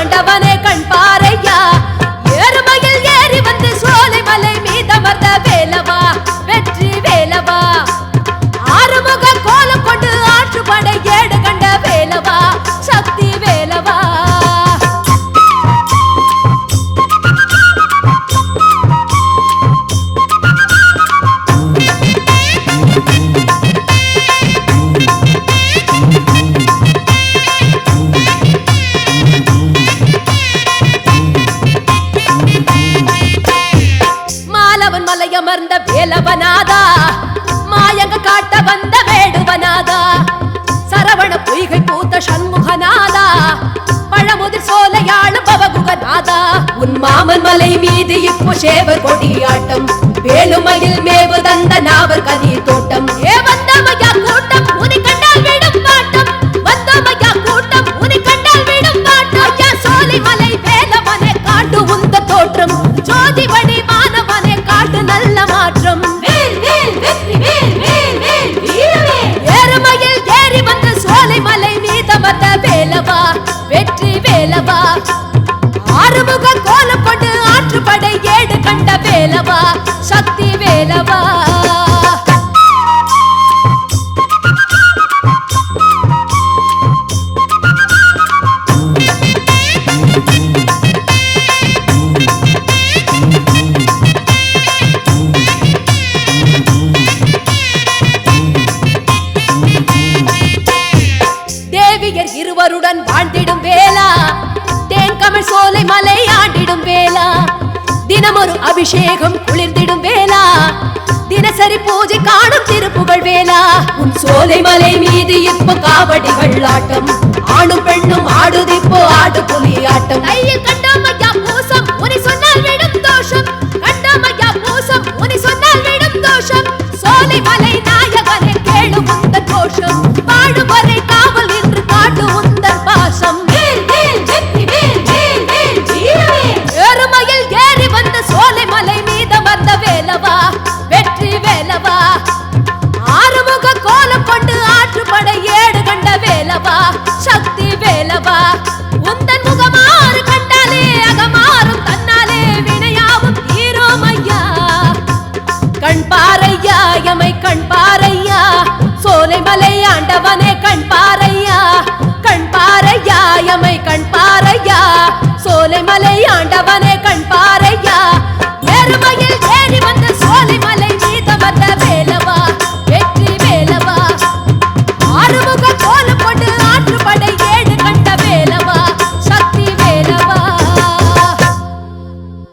ஆண்டவனே அமர்ந்த வேலவனாதா மாயங்க காட்ட வந்த வேடுவனாதா சரவண பொய்கை பூத்த சண்முகனாதா பழமுதிர் சோலையாள பவகுகநாதா. உன் மாமன் மலை மீது இப்போ சேவர் கொடியாட்டம் வேலுமையில் மேவ வேலவா? சக்தி வேலவா? தேவியர் இருவருடன் வாழ்ந்திடும் வேளா தேன் கமல் சோலை மலை ஆண்டிடும் வேளா தினமொரு அபிஷேகம் குளிர்ந்திடும் வேளா. தினசரி பூஜை காணும் திருப்புகழ் வேளா. உன் சோலை மலை மீது இப்போ காவடிகள் ஆட்டம் ஆணும் பெண்ணும் ஆடுதிப்போ ஆடு புலி ஆட்டம்